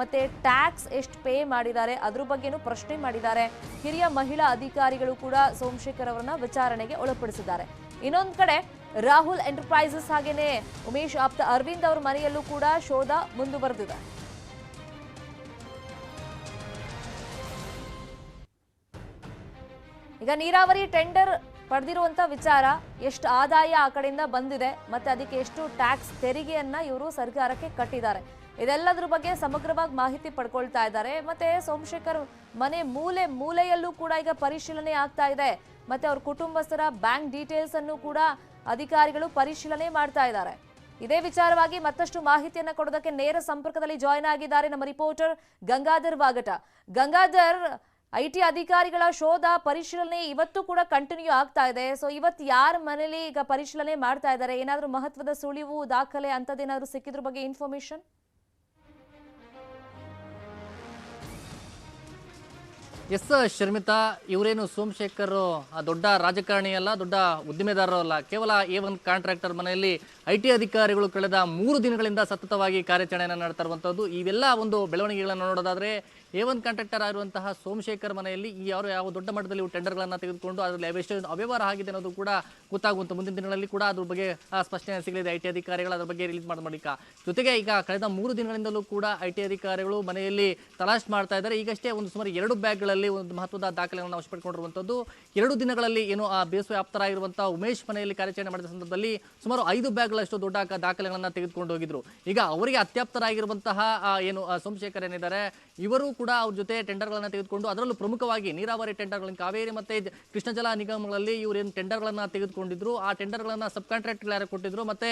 ಮತ್ತೆ ಟ್ಯಾಕ್ಸ್ ಎಷ್ಟು ಪೇ ಮಾಡಿದ್ದಾರೆ ಅದ್ರ ಬಗ್ಗೆನೂ ಪ್ರಶ್ನೆ ಮಾಡಿದ್ದಾರೆ. ಹಿರಿಯ ಮಹಿಳಾ ಅಧಿಕಾರಿಗಳು ಕೂಡ ಸೋಮಶೇಖರ್ ಅವರನ್ನ ವಿಚಾರಣೆಗೆ ಒಳಪಡಿಸಿದ್ದಾರೆ. ಇನ್ನೊಂದ್ ಕಡೆ ರಾಹುಲ್ ಎಂಟರ್ಪ್ರೈಸಸ್ ಹಾಗೇನೆ ಉಮೇಶ್ ಆಪ್ತ ಅರವಿಂದ್ ಅವ್ರ ಮನೆಯಲ್ಲೂ ಕೂಡ ಶೋಧ ಮುಂದುವರೆದಿದೆ. ಈಗ ನೀರಾವರಿ ಟೆಂಡರ್ ಪಡೆದಿರುವಂತ ವಿಚಾರ ಎಷ್ಟು ಆದಾಯ ಆ ಕಡೆಯಿಂದ ಬಂದಿದೆ, ಮತ್ತೆ ಅದಕ್ಕೆ ಎಷ್ಟು ಟ್ಯಾಕ್ಸ್ ತೆರಿಗೆಯನ್ನ ಇವರು ಸರ್ಕಾರಕ್ಕೆ ಕಟ್ಟಿದ್ದಾರೆ. ಇದೆಲ್ಲದ್ರ ಬಗ್ಗೆ ಸಮಗ್ರವಾಗಿ ಮಾಹಿತಿ ಪಡ್ಕೊಳ್ತಾ ಇದ್ದಾರೆ. ಮತ್ತೆ ಸೋಮಶೇಖರ್ ಮನೆ ಮೂಲೆ ಮೂಲೆಯಲ್ಲೂ ಕೂಡ ಈಗ ಪರಿಶೀಲನೆ ಆಗ್ತಾ ಇದೆ. ಮತ್ತೆ ಅವ್ರ ಕುಟುಂಬಸ್ಥರ ಬ್ಯಾಂಕ್ ಡೀಟೇಲ್ಸ್ ಅನ್ನು ಕೂಡ ಅಧಿಕಾರಿಗಳು ಪರಿಶೀಲನೆ ಮಾಡ್ತಾ ಇದ್ದಾರೆ. ಇದೇ ವಿಚಾರವಾಗಿ ಮತ್ತಷ್ಟು ಮಾಹಿತಿಯನ್ನು ಕೊಡೋದಕ್ಕೆ ನೇರ ಸಂಪರ್ಕದಲ್ಲಿ ಜಾಯ್ನ್ ಆಗಿದ್ದಾರೆ ನಮ್ಮ reporter Gangadhar Vagata. Gangadhar I T ಅಧಿಕಾರಿಗಳ ಶೋಧ ಪರಿಶೀಲನೆ ಇವತ್ತು ಕೂಡ ಕಂಟಿನ್ಯೂ ಆಗ್ತಾ ಇದೆ. ಸೊ ಇವತ್ತು ಯಾರ ಮನೇಲಿ ಈಗ ಪರಿಶೀಲನೆ ಮಾಡ್ತಾ ಇದ್ದಾರೆ? ಏನಾದರೂ ಮಹತ್ವದ ಸುಳಿವು ದಾಖಲೆ ಅಂತದೇನಾದ್ರೂ ಸಿಕ್ಕಿದ್ರ ಬಗ್ಗೆ ಇನ್ಫಾರ್ಮೇಶನ್
ಎಸ್ ಶರ್ಮಿತಾ, ಇವರೇನು ಸೋಮಶೇಖರ್ ದೊಡ್ಡ ರಾಜಕಾರಣಿ ಅಲ್ಲ, ದೊಡ್ಡ ಉದ್ದಿಮೆದಾರರು ಅಲ್ಲ. ಕೇವಲ ಈ ಒಂದು ಕಾಂಟ್ರಾಕ್ಟರ್ ಮನೆಯಲ್ಲಿ ಐ ಟಿ ಅಧಿಕಾರಿಗಳು ಕಳೆದ ಮೂರು ದಿನಗಳಿಂದ ಸತತವಾಗಿ ಕಾರ್ಯಾಚರಣೆಯನ್ನು ಇರುವಂಥದ್ದು ಇವೆಲ್ಲ ಒಂದು ಬೆಳವಣಿಗೆಗಳನ್ನು ನೋಡೋದಾದ್ರೆ ಎ ಒನ್ ಕಾಂಟ್ರಾಕ್ಟರ್ ಆಗಿರುವಂತಹ ಸೋಮಶೇಖರ್ ಮನೆಯಲ್ಲಿ ಈ ಯಾರು ಯಾವ ದೊಡ್ಡ ಮಟ್ಟದಲ್ಲಿ ಟೆಂಡರ್ಗಳನ್ನು ತೆಗೆದುಕೊಂಡು ಅದರಲ್ಲಿ ಎಷ್ಟು ಅವ್ಯವಹಾರ ಆಗಿದೆ ಅನ್ನೋದು ಕೂಡ ಗೊತ್ತಾಗುವಂಥ ಮುಂದಿನ ದಿನಗಳಲ್ಲಿ ಕೂಡ ಅದ್ರ ಬಗ್ಗೆ ಸ್ಪಷ್ಟನೆ ಸಿಗಲಿದೆ. ಐ ಟಿ ಅಧಿಕಾರಿಗಳು ಅದ್ರ ಬಗ್ಗೆ ರಿಲೀಸ್ ಮಾಡಿದ ಬಳಿಕ ಜೊತೆಗೆ ಈಗ ಕಳೆದ ಮೂರು ದಿನಗಳಿಂದಲೂ ಕೂಡ ಐ ಟಿ ಅಧಿಕಾರಿಗಳು ಮನೆಯಲ್ಲಿ ತಲಾಶ್ ಮಾಡ್ತಾ ಇದ್ದಾರೆ. ಈಗಷ್ಟೇ ಒಂದು ಸುಮಾರು ಎರಡು ಬ್ಯಾಗ್ಗಳಲ್ಲಿ ಒಂದು ಮಹತ್ವದ ದಾಖಲೆಗಳನ್ನು ವಶಪಡಿಕೊಂಡಿರುವಂಥದ್ದು ಎರಡು ದಿನಗಳಲ್ಲಿ ಏನು, ಆ ಬೇಸು ಆಪ್ತರಾಗಿರುವಂತಹ ಉಮೇಶ್ ಮನೆಯಲ್ಲಿ ಕಾರ್ಯಾಚರಣೆ ಮಾಡಿದ ಸಂದರ್ಭದಲ್ಲಿ ಸುಮಾರು ಐದು ಬ್ಯಾಗ್ಗಳಷ್ಟು ದೊಡ್ಡ ದಾಖಲೆಗಳನ್ನು ತೆಗೆದುಕೊಂಡು ಹೋಗಿದ್ರು. ಈಗ ಅವರಿಗೆ ಅತ್ಯಾಪ್ತರಾಗಿರುವಂತಹ ಏನು ಸೋಮಶೇಖರ್ ಏನಿದ್ದಾರೆ, ಇವರು ಕೂಡ ಅವ್ರ ಜೊತೆ ಟೆಂಡರ್ಗಳನ್ನು ತೆಗೆದುಕೊಂಡು ಅದರಲ್ಲೂ ಪ್ರಮುಖವಾಗಿ ನೀರಾವರಿ ಟೆಂಡರ್ಗಳನ್ನು ಕಾವೇರಿ ಮತ್ತೆ ಕೃಷ್ಣಜಲ ಕೃಷ್ಣ ಜಲ ನಿಗಮಗಳಲ್ಲಿ ಇವರೇನು ಟೆಂಡರ್ಗಳನ್ನು ತೆಗೆದುಕೊಂಡಿದ್ರು, ಆ ಟೆಂಡರ್ಗಳನ್ನು ಸಬ್ ಕಾಂಟ್ರಾಕ್ಟರ್ ಯಾರು ಕೊಟ್ಟಿದ್ರು, ಮತ್ತೆ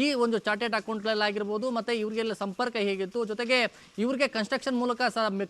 ಈ ಒಂದು ಚಾರ್ಟೆಡ್ ಅಕೌಂಟ್ಗಳಲ್ಲಾಗಿರ್ಬೋದು ಮತ್ತು ಇವರಿಗೆಲ್ಲ ಸಂಪರ್ಕ ಹೇಗಿತ್ತು, ಜೊತೆಗೆ ಇವರಿಗೆ ಕನ್ಸ್ಟ್ರಕ್ಷನ್ ಮೂಲಕ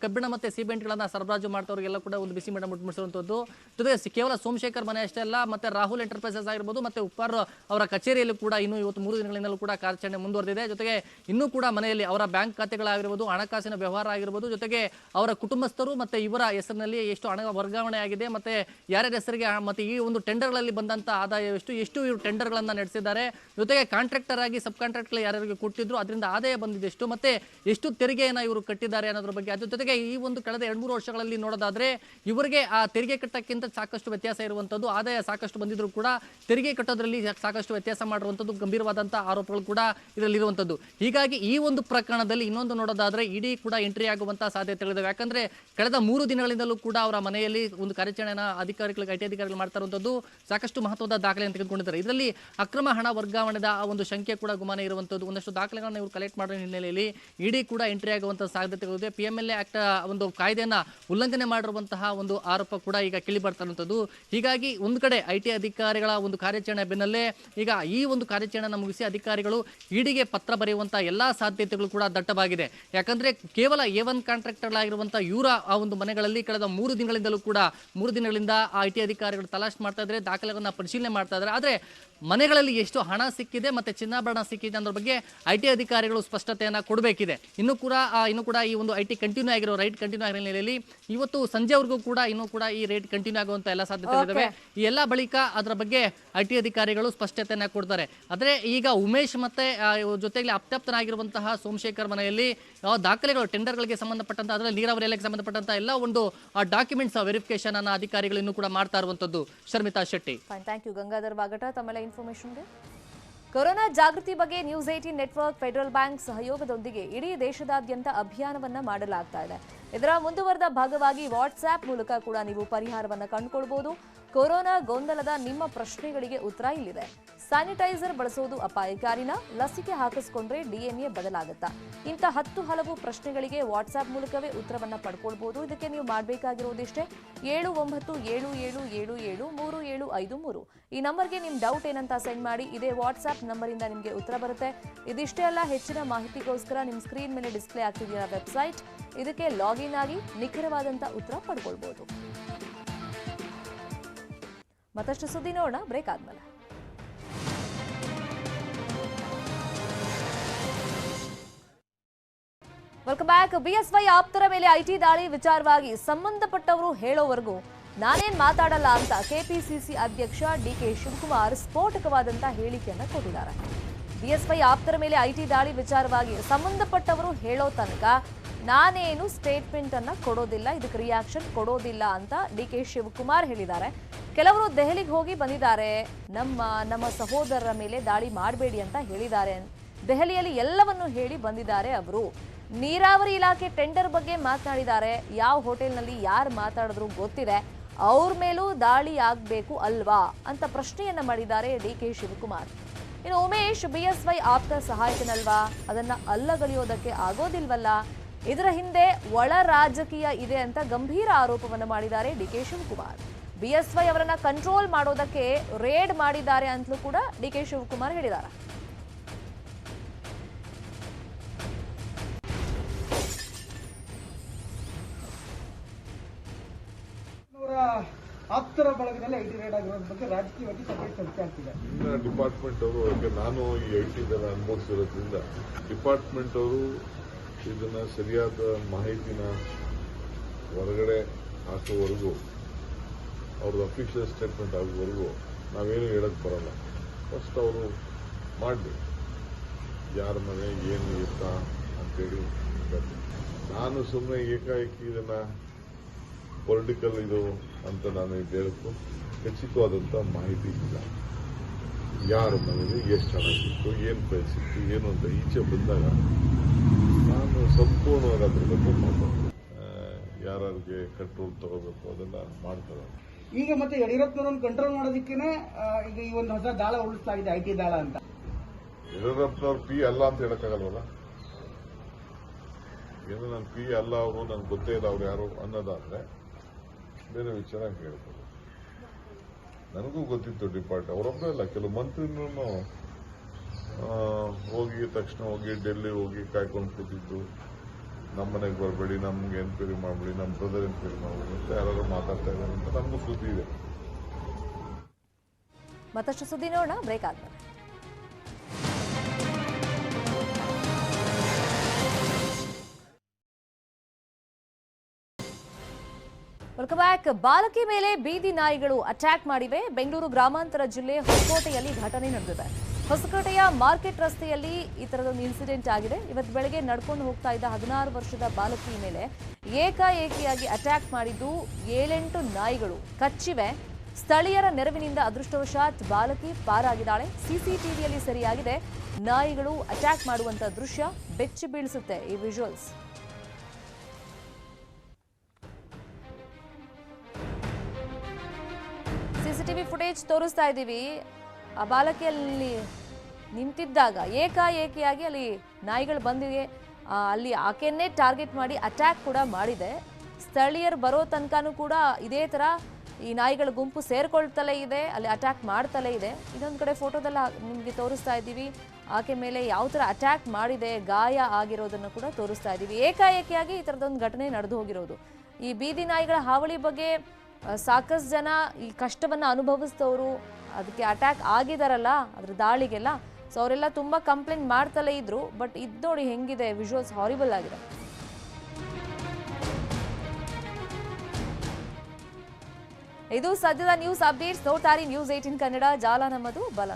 ಕಬ್ಬಿಣ ಮತ್ತು ಸಿಮೆಂಟ್ಗಳನ್ನು ಸರಬರಾಜು ಮಾಡ್ತವ್ರಿಗೆಲ್ಲ ಕೂಡ ಒಂದು ಬಿಸಿ ಮೇಡಮ್ ಮುಟ್ಟಿಸುವಂಥದ್ದು ಜೊತೆಗೆ ಕೇವಲ ಸೋಮಶೇಖರ್ ಮನೆ ಅಷ್ಟೇ ಅಲ್ಲ, ಮತ್ತೆ ರಾಹುಲ್ ಎಂಟರ್ಪ್ರೈಸಸ್ ಆಗಿರ್ಬೋದು, ಮತ್ತೆ ಉಪ್ಪಾರ್ ಅವರ ಕಚೇರಿಯಲ್ಲಿ ಕೂಡ ಇನ್ನೂ ಇವತ್ತು ಮೂರು ದಿನಗಳಿಂದಲೂ ಕೂಡ ಕಾರ್ಯಾಚರಣೆ ಮುಂದುವರೆದಿದೆ. ಜೊತೆಗೆ ಇನ್ನೂ ಕೂಡ ಮನೆಯಲ್ಲಿ ಅವರ ಬ್ಯಾಂಕ್ ಖಾತೆಗಳಾಗಿರ್ಬೋದು, ಹಣಕಾಸಿನ ವ್ಯವಹಾರ ಆಗಿರ್ಬೋದು, ಜೊತೆಗೆ ಅವರ ಕುಟುಂಬಸ್ಥರು ಮತ್ತೆ ಇವರ ಹೆಸರಿನಲ್ಲಿ ಎಷ್ಟು ಹಣ ವರ್ಗಾವಣೆ ಆಗಿದೆ, ಮತ್ತೆ ಯಾರ್ಯಾರ ಹೆಸರಿಗೆ, ಮತ್ತೆ ಈ ಒಂದು ಟೆಂಡರ್ಗಳಲ್ಲಿ ಬಂದಂತ ಆದಾಯ ಎಷ್ಟು ಎಷ್ಟು ಇವರು ಟೆಂಡರ್ಗಳನ್ನು ನಡೆಸಿದ್ದಾರೆ, ಜೊತೆಗೆ ಕಾಂಟ್ರಾಕ್ಟರ್ ಆಗಿ ಸಬ್ ಕಾಂಟ್ರಾಕ್ಟರ್ ಯಾರ್ಯಾರಿಗೆ ಕೊಟ್ಟಿದ್ರು, ಅದರಿಂದ ಆದಾಯ ಬಂದಿದೆ ಎಷ್ಟು, ಮತ್ತೆ ಎಷ್ಟು ತೆರಿಗೆಯನ್ನ ಇವರು ಕಟ್ಟಿದ್ದಾರೆ ಅನ್ನೋದ್ರ ಬಗ್ಗೆ. ಅದ್ರ ಜೊತೆಗೆ ಈ ಒಂದು ಕಳೆದ ಎರಡು, ಮೂರು ವರ್ಷಗಳಲ್ಲಿ ನೋಡೋದಾದ್ರೆ, ಇವರಿಗೆ ಆ ತೆರಿಗೆ ಕಟ್ಟಕ್ಕಿಂತ ಸಾಕಷ್ಟು ವ್ಯತ್ಯಾಸ ಇರುವಂತದ್ದು, ಆದಾಯ ಸಾಕಷ್ಟು ಬಂದಿದ್ರು ಕೂಡ ತೆರಿಗೆ ಕಟ್ಟೋದ್ರಲ್ಲಿ ಸಾಕಷ್ಟು ವ್ಯತ್ಯಾಸ ಮಾಡಿರುವಂತದ್ದು ಗಂಭೀರವಾದಂತಹ ಆರೋಪಗಳು ಕೂಡ ಇದರಲ್ಲಿ ಇರುವಂತದ್ದು ಹೀಗಾಗಿ ಈ ಒಂದು ಪ್ರಕರಣದಲ್ಲಿ ಇನ್ನೊಂದು ನೋಡೋದಾದ್ರೆ, ಇಡೀ ಕೂಡ ಎಂಟ್ರಿ ಆಗುವಂತಹ ಸಾಧ್ಯತೆಗಳಿದಾವೆ ಯಾಕಂದ್ರೆ ಕಳೆದ ಮೂರು ದಿನಗಳಿಂದಲೂ ಕೂಡ ಅವರ ಮನೆಯಲ್ಲಿ ಒಂದು ಕಾರ್ಯಾಚರಣೆನ ಅಧಿಕಾರಿಗಳು ಐಟಿ ಅಧಿಕಾರಿಗಳು ಮಾಡ್ತಾ ಇರುವಂತದ್ದು ಸಾಕಷ್ಟು ಮಹತ್ವದ ದಾಖಲೆಯನ್ನು ತೆಗೆದುಕೊಂಡಿದ್ದಾರೆ ಇದರಲ್ಲಿ ಅಕ್ರಮ ಹಣ ವರ್ಗಾವಣೆದ ಒಂದು ಸಂಖ್ಯೆ ಕೂಡ ಗುಮಾನ ಇರುವಂತದ್ದು. ಒಂದಷ್ಟು ದಾಖಲೆಗಳನ್ನು ಇವರು ಕಲೆಕ್ಟ್ ಮಾಡೋ ಹಿನ್ನೆಲೆಯಲ್ಲಿ ಇಡಿ ಕೂಡ ಎಂಟ್ರಿ ಆಗುವಂತಹ ಸಾಧ್ಯತೆಗಳಿದೆ ಪಿ ಎಂ ಎ ಆಕ್ಟ್ ಒಂದು ಕಾಯ್ದೆಯನ್ನ ಉಲ್ಲಂಘನೆ ಮಾಡಿರುವಂತಹ ಒಂದು ಆರೋಪ ಕೂಡ ಈಗ ಕೇಳಿ ಬರ್ತಾ ಹೀಗಾಗಿ ಒಂದು ಕಡೆ ಐಟಿ ಅಧಿಕಾರಿಗಳ ಒಂದು ಕಾರ್ಯಾಚರಣೆ ಬೆನ್ನಲ್ಲೇ ಈಗ ಈ ಒಂದು ಕಾರ್ಯಾಚರಣೆಯನ್ನು ಮುಗಿಸಿ ಅಧಿಕಾರಿಗಳು ಇಡಿಗೆ ಪತ್ರ ಬರೆಯುವಂತಹ ಎಲ್ಲಾ ಸಾಧ್ಯತೆಗಳು ಕೂಡ ದಟ್ಟವಾಗಿದೆ. ಯಾಕಂದ್ರೆ ಕೇವಲ ಎ ಒನ್ ಕಾಂಟ್ರಾಕ್ಟರ್ ಆಗಿರುವಂತಹ ಇವರ ಆ ಒಂದು ಮನೆಗಳಲ್ಲಿ ಕಳೆದ ಮೂರು ದಿನಗಳಿಂದಲೂ ಕೂಡ ಮೂರು ದಿನಗಳಿಂದ ಐ ಟಿ ಅಧಿಕಾರಿಗಳು ತಲಾಶ್ ಮಾಡ್ತಾ ಇದ್ದಾರೆ ದಾಖಲೆಗಳನ್ನ ಪರಿಶೀಲನೆ ಮಾಡ್ತಾ ಇದ್ದಾರೆ. ಆದ್ರೆ ಮನೆಗಳಲ್ಲಿ ಎಷ್ಟು ಹಣ ಸಿಕ್ಕಿದೆ ಮತ್ತೆ ಚಿನ್ನಾಭರಣ ಸಿಕ್ಕಿದೆ ಅನ್ನೋದ್ರ ಬಗ್ಗೆ ಐ ಟಿ ಅಧಿಕಾರಿಗಳು ಸ್ಪಷ್ಟತೆಯನ್ನ ಕೊಡಬೇಕಿದೆ. ಇನ್ನು ಕೂಡ ಆ, ಇನ್ನು ಕೂಡ ಈ ಒಂದು ಐ ಟಿ ಕಂಟಿನ್ಯೂ ಆಗಿರೋ ರೈಟ್ ಕಂಟಿನ್ಯೂ ಆಗಿರೋ ಹಿನ್ನೆಲೆಯಲ್ಲಿ ಇವತ್ತು ಸಂಜೆವರೆಗೂ ಕೂಡ ಇನ್ನೂ ಕೂಡ ಈ ರೇಟ್ ಕಂಟಿನ್ಯೂ ಆಗುವಂತ ಎಲ್ಲ ಸಾಧ್ಯತೆಗಳಿವೆ ಈ ಎಲ್ಲ ಬಳಿಕ ಅದರ ಬಗ್ಗೆ ಐ ಟಿ ಅಧಿಕಾರಿಗಳು ಸ್ಪಷ್ಟತೆಯನ್ನ ಕೊಡ್ತಾರೆ. ಆದ್ರೆ ಈಗ ಉಮೇಶ್ ಮತ್ತೆ ಆ, ಜೊತೆಗೆ ಅಪ್ತಪ್ತನಾಗಿರುವಂತಹ ಸೋಮಶೇಖರ್ ಮನೆಯಲ್ಲಿ ಯಾವ ದಾಖಲೆಗಳು ಟೆಂಡರ್ಗಳಿಗೆ ಸಂಬಂಧಪಟ್ಟಂತ ಅದರಲ್ಲಿ ನೀರಾವರಿ ಇಲಾಖೆ ಸಂಬಂಧಪಟ್ಟಂತ ಎಲ್ಲ ಒಂದು ಡಾಕ್ಯುಮೆಂಟ್ಸ್ ವೆರಿಫಿಕೇಶನ್ ಅನ್ನ ಅಧಿಕಾರಿಗಳು ಇನ್ನೂ ಕೂಡ ಮಾಡ್ತಾ ಇರುವಂತದ್ದು ಶರ್ಮಿತಾ ಶೆಟ್ಟಿ.
ಥ್ಯಾಂಕ್ ಯು ಗಂಗಾಧರ್ ಬಾಗಟ ತಮ್ಮೆಲ್ಲ ಇನ್ಫಾರ್ಮೇಶನ್ಗೆ ಕೊರೋನಾ ಜಾಗೃತಿ ಬಗ್ಗೆ news eighteen network Federal Bank ಸಹಯೋಗದೊಂದಿಗೆ ಇಡೀ ದೇಶದಾದ್ಯಂತ ಅಭಿಯಾನವನ್ನ ಮಾಡಲಾಗ್ತಾ ಇದೆ. ಇದರ ಮುಂದುವರೆದ ಭಾಗವಾಗಿ ವಾಟ್ಸ್ಆಪ್ ಮೂಲಕ ಕೂಡ ನೀವು ಪರಿಹಾರವನ್ನ ಕಂಡುಕೊಳ್ಬಹುದು ಕೊರೋನಾ ಗೊಂದಲದ ನಿಮ್ಮ ಪ್ರಶ್ನೆಗಳಿಗೆ ಉತ್ತರ ಇಲ್ಲಿದೆ. ಸ್ಯಾನಿಟೈಸರ್ ಬಳಸೋದು ಅಪಾಯಕಾರಿನ, ಲಸಿಕೆ ಹಾಕಿಸಿಕೊಂಡ್ರೆ ಡಿಎನ್ಎ ಬದಲಾಗುತ್ತಾ? ಇಂಥ ಹತ್ತು ಹಲವು ಪ್ರಶ್ನೆಗಳಿಗೆ ವಾಟ್ಸ್ಆಪ್ ಮೂಲಕವೇ ಉತ್ತರವನ್ನು ಪಡ್ಕೊಳ್ಬಹುದು ಇದಕ್ಕೆ ನೀವು ಮಾಡಬೇಕಾಗಿರುವುದಿಷ್ಟೇ ಏಳು ಒಂಬತ್ತು ಏಳು ಏಳು ಏಳು ಏಳು ಮೂರು ಏಳು ಐದು ಮೂರು. ಈ ನಂಬರ್ಗೆ ನಿಮ್ಮ ಡೌಟ್ ಏನಂತ ಸೆಂಡ್ ಮಾಡಿ, ಇದೇ ವಾಟ್ಸ್ಆಪ್ ನಂಬರಿಂದ ನಿಮಗೆ ಉತ್ತರ ಬರುತ್ತೆ. ಇದಿಷ್ಟೇ ಅಲ್ಲ, ಹೆಚ್ಚಿನ ಮಾಹಿತಿಗೋಸ್ಕರ ನಿಮ್ಮ ಸ್ಕ್ರೀನ್ ಮೇಲೆ ಡಿಸ್ಪ್ಲೇ ಆಗ್ತಿದೆಯಾ ವೆಬ್ಸೈಟ್? ಇದಕ್ಕೆ ಲಾಗಿನ್ ಆಗಿ ನಿಖರವಾದಂಥ ಉತ್ತರ ಪಡ್ಕೊಳ್ಬಹುದು ಮತ್ತಷ್ಟು ಸುದ್ದಿ ನೋಡೋಣ, ಬ್ರೇಕ್ ಆದ್ಮೇಲೆ. ವೆಲ್ಕಮ್ ಬ್ಯಾಕ್ ಬಿಎಸ್ವೈ ಆಪ್ತರ ಮೇಲೆ ಐಟಿ ದಾಳಿ ವಿಚಾರವಾಗಿ ಸಂಬಂಧಪಟ್ಟವರು ಹೇಳೋವರೆಗೂ ನಾನೇನ್ ಮಾತಾಡಲ್ಲ ಅಂತ ಕೆಪಿಸಿಸಿ ಅಧ್ಯಕ್ಷ ಡಿಕೆ ಶಿವಕುಮಾರ್ ಸ್ಫೋಟಕವಾದಂತಹ ಹೇಳಿಕೆಯನ್ನ ಕೊಟ್ಟಿದ್ದಾರೆ. ಬಿಎಸ್ವೈ ಆಪ್ತರ ಮೇಲೆ ಐಟಿ ದಾಳಿ ವಿಚಾರವಾಗಿ ಸಂಬಂಧಪಟ್ಟವರು ಹೇಳೋ ತನಕ ನಾನೇನು ಸ್ಟೇಟ್ಮೆಂಟ್ ಅನ್ನ ಕೊಡೋದಿಲ್ಲ, ಇದಕ್ಕೆ ರಿಯಾಕ್ಷನ್ ಕೊಡೋದಿಲ್ಲ ಅಂತ ಡಿ ಕೆ ಶಿವಕುಮಾರ್ ಹೇಳಿದ್ದಾರೆ. ಕೆಲವರು ದೆಹಲಿಗೆ ಹೋಗಿ ಬಂದಿದ್ದಾರೆ. ನಮ್ಮ ನಮ್ಮ ಸಹೋದರರ ಮೇಲೆ ದಾಳಿ ಮಾಡಬೇಡಿ ಅಂತ ಹೇಳಿದ್ದಾರೆ. ದೆಹಲಿಯಲ್ಲಿ ಎಲ್ಲವನ್ನು ಹೇಳಿ ಬಂದಿದ್ದಾರೆ ಅವರು. ನೀರಾವರಿ ಇಲಾಖೆ ಟೆಂಡರ್ ಬಗ್ಗೆ ಮಾತನಾಡಿದ್ದಾರೆ. ಯಾವ ಹೋಟೆಲ್ನಲ್ಲಿ ಯಾರು ಮಾತಾಡಿದ್ರು ಗೊತ್ತಿದೆ. ಅವ್ರ ಮೇಲೂ ದಾಳಿ ಆಗಬೇಕು ಅಲ್ವಾ ಅಂತ ಪ್ರಶ್ನೆಯನ್ನ ಮಾಡಿದ್ದಾರೆ ಡಿ ಕೆ ಶಿವಕುಮಾರ್. ಇನ್ನು ಉಮೇಶ್ ಬಿ ಎಸ್ ವೈ ಆಪ್ತ ಸಹಾಯಕನಲ್ವಾ? ಅದನ್ನ ಅಲ್ಲಗಳಿಯೋದಕ್ಕೆ ಆಗೋದಿಲ್ವಲ್ಲ? ಇದರ ಹಿಂದೆ ಒಳ ರಾಜಕೀಯ ಇದೆ ಅಂತ ಗಂಭೀರ ಆರೋಪವನ್ನು ಮಾಡಿದ್ದಾರೆ ಡಿ ಕೆ ಶಿವಕುಮಾರ್. ಬಿಎಸ್ವೈ ಅವರನ್ನ ಕಂಟ್ರೋಲ್ ಮಾಡೋದಕ್ಕೆ ರೇಡ್ ಮಾಡಿದ್ದಾರೆ ಅಂತಲೂ ಕೂಡ ಡಿ ಕೆ ಶಿವಕುಮಾರ್ ಹೇಳಿದ್ದಾರೆ.
ಅವರ ಆಪ್ತರ ಬಳಗದಲ್ಲಿ ಐಟಿ ರೇಡ್ ಆಗಿರೋದ್ರ ಬಗ್ಗೆ ರಾಜಕೀಯವಾಗಿ ಸಪರೇಟ್ ಚರ್ಚೆ ಆಗ್ತಿದೆ.
ಇನ್ನ ಡಿಪಾರ್ಟ್ಮೆಂಟ್ ಅವರು ನಾನು ಈ ಐ ಟಿ ಜನ ಅನುಭವಿಸಿರೋದ್ರಿಂದ ಡಿಪಾರ್ಟ್ಮೆಂಟ್ ಅವರು ಇದನ್ನ ಸರಿಯಾದ ಮಾಹಿತಿನ ಹೊರಗಡೆ ಹಾಕುವವರೆಗೂ ಅವ್ರದ್ದು ಅಫಿಷಿಯಲ್ ಸ್ಟೇಟ್ಮೆಂಟ್ ಆಗುವವರೆಗೂ ನಾವೇನು ಹೇಳಕ್ ಬರೋಲ್ಲ. ಫಸ್ಟ್ ಅವರು ಮಾಡಲಿ. ಯಾರ ಮನೆ, ಏನು ಇತ್ತ ಅಂತೇಳಿ. ನಾನು ಸುಮ್ಮನೆ ಏಕಾಏಕಿ ಇದನ್ನ ಪೊಲಿಟಿಕಲ್ ಇದು ಅಂತ ನಾನು ಇದು ಹೇಳಕ್ಕೂ ಖಚಿತವಾದಂಥ ಮಾಹಿತಿ ಇಲ್ಲ. ಯಾರ ಮನೇಲಿ ಎಷ್ಟು ಹಣ ಸಿಕ್ತು, ಏನು ಫೈಲ್ ಸಿಕ್ತು, ಏನು ಅಂತ ಈಚೆ ಬಂದಾಗ ನಾನು ಸಂಪೂರ್ಣವಾಗಿ ಅದ್ರ ಬಗ್ಗೆ ಮಾತಾಡ್ತೀನಿ. ಯಾರಿಗೆ ಕಂಟ್ರೋಲ್ ತಗೋಬೇಕು ಅದನ್ನ ಮಾಡ್ತಾರೆ
ಈಗ ಮತ್ತೆ ಯಡಿಯೂರಪ್ಪನವರನ್ನು ಕಂಟ್ರೋಲ್ ಮಾಡೋದಕ್ಕೇನೆ ಈಗ ಈ ಒಂದು ಹೊಸ ದಾಳ ಉಳಿಸ್ತಾ ಇದೆ ಐಟಿ ದಾಳ ಅಂತ.
ಯಡಿಯೂರಪ್ಪನವ್ರ ಪಿ ಅಲ್ಲ ಅಂತ ಹೇಳಕ್ಕಾಗಲ್ವಲ್ಲ? ಏನು ನನ್ನ ಪಿ ಅಲ್ಲ ಅವರು, ನನ್ಗೆ ಗೊತ್ತೇ ಇಲ್ಲ ಅವ್ರು ಯಾರು ಅನ್ನೋದಾದ್ರೆ, ಬೇರೆ ವಿಚಾರ ಹೇಳ್ತಾರೆ ನನಗೂ ಗೊತ್ತಿತ್ತು ಡಿಪಾರ್ಟ್ ಅವರೊಬ್ಬರೇ ಇಲ್ಲ ಕೆಲವು ಮಂತ್ರಿನೂ ಹೋಗಿ ತಕ್ಷಣ ಹೋಗಿ ಡೆಲ್ಲಿ ಹೋಗಿ ಕಾಯ್ಕೊಂಡು ಕೂತಿದ್ದು. ನಮ್ಮ ಮನೆಗೆ ಬರಬೇಡಿ, ನಮ್ಗೆ ಎನ್ಕ್ವೈರಿ ಮಾಡಬೇಡಿ ನಮ್ಮ ಬ್ರದರ್ ಎನ್ಕ್ವೈರಿ ಮಾಡಬೇಡಿ ಅಂತ ಯಾರು ಮಾತಾಡ್ತಾ ಇದ್ದಾರೆ ಅಂತ ನಮ್ಗೂ ಸುದ್ದಿ ಇದೆ.
ಮತ್ತಷ್ಟು ಸುದ್ದಿ ನೋಡೋಣ, ಬ್ರೇಕ್ ಆದ್ಮೇಲೆ. ವೆಲ್ಕಮ್ ಬ್ಯಾಕ್ ಬಾಲಕಿ ಮೇಲೆ ಬೀದಿ ನಾಯಿಗಳು ಅಟ್ಯಾಕ್ ಮಾಡಿವೆ. ಬೆಂಗಳೂರು ಗ್ರಾಮಾಂತರ ಜಿಲ್ಲೆ ಹೊಸಕೋಟೆಯಲ್ಲಿ ಘಟನೆ ನಡೆದಿದೆ. ಹೊಸಕೋಟೆಯ ಮಾರ್ಕೆಟ್ ರಸ್ತೆಯಲ್ಲಿ ಈ ತರದೊಂದು ಇನ್ಸಿಡೆಂಟ್ ಆಗಿದೆ. ಇವತ್ತು ಬೆಳಗ್ಗೆ ನಡ್ಕೊಂಡು ಹೋಗ್ತಾ ಇದ್ದ ಹದಿನಾರು ವರ್ಷದ ಬಾಲಕಿ ಮೇಲೆ ಏಕಾಏಕಿಯಾಗಿ ಅಟ್ಯಾಕ್ ಮಾಡಿದ್ದು ಏಳೆಂಟು ನಾಯಿಗಳು. ಕಚ್ಚಿವೆ. ಸ್ಥಳೀಯರ ನೆರವಿನಿಂದ ಅದೃಷ್ಟವಶಾತ್ ಬಾಲಕಿ ಪಾರಾಗಿದ್ದಾಳೆ. ಸಿಸಿಟಿವಿಯಲ್ಲಿ ಸರಿಯಾಗಿದೆ. ನಾಯಿಗಳು ಅಟ್ಯಾಕ್ ಮಾಡುವಂತ ದೃಶ್ಯ ಬೆಚ್ಚಿ ಬೀಳಿಸುತ್ತೆ ಈ ವಿಜುವಲ್ಸ್ ಸಿಸಿಟಿವಿ ಫುಟೇಜ್ ತೋರಿಸ್ತಾ ಇದ್ದೀವಿ. ಆ ಬಾಲಕಿಯಲ್ಲಿ ನಿಂತಿದ್ದಾಗ ಏಕಾಏಕಿಯಾಗಿ ಅಲ್ಲಿ ನಾಯಿಗಳು ಬಂದಿವೆ. ಅಲ್ಲಿ ಆಕೆಯನ್ನೇ ಟಾರ್ಗೆಟ್ ಮಾಡಿ ಅಟ್ಯಾಕ್ ಕೂಡ ಮಾಡಿದೆ. ಸ್ಥಳೀಯರು ಬರೋ ತನಕನೂ ಕೂಡ ಇದೇ ಥರ ಈ ನಾಯಿಗಳ ಗುಂಪು ಸೇರಿಕೊಳ್ತಲೇ ಇದೆ, ಅಲ್ಲಿ ಅಟ್ಯಾಕ್ ಮಾಡ್ತಲೇ ಇದೆ. ಇನ್ನೊಂದು ಕಡೆ ಫೋಟೋದಲ್ಲ ನಿಮಗೆ ತೋರಿಸ್ತಾ ಇದ್ದೀವಿ. ಆಕೆ ಮೇಲೆ ಯಾವ ಥರ ಅಟ್ಯಾಕ್ ಮಾಡಿದೆ, ಗಾಯ ಆಗಿರೋದನ್ನು ಕೂಡ ತೋರಿಸ್ತಾ ಇದ್ದೀವಿ. ಏಕಾಏಕಿಯಾಗಿ ಈ ಥರದೊಂದು ಘಟನೆ ನಡೆದು ಹೋಗಿರೋದು. ಈ ಬೀದಿ ನಾಯಿಗಳ ಹಾವಳಿ ಬಗ್ಗೆ ಸಾಕಷ್ಟು ಜನ ಈ ಕಷ್ಟವನ್ನು ಅನುಭವಿಸಿದವರು. ಅದಕ್ಕೆ ಅಟ್ಯಾಕ್ ಆಗಿದಾರಲ್ಲ, ಅದ್ರ ದಾಳಿಗೆಲ್ಲ. ಸೊ ಅವರೆಲ್ಲ ತುಂಬ ಕಂಪ್ಲೇಂಟ್ ಮಾಡ್ತಲೇ ಇದ್ರು ಬಟ್ ಇದು ನೋಡಿ ಹೆಂಗಿದೆ ವಿಜುವಲ್ಸ್ ಹಾರಿಬಲ್ ಆಗಿದೆ. ಇದು ಸದ್ಯದ ನ್ಯೂಸ್ ಅಪ್ಡೇಟ್ಸ್ ನೋಡ್ತಾರೆ ನ್ಯೂಸ್ ಏಟಿನ್ ಕನ್ನಡ, ಜಾಲ ನಮ್ಮದು, ಬಲ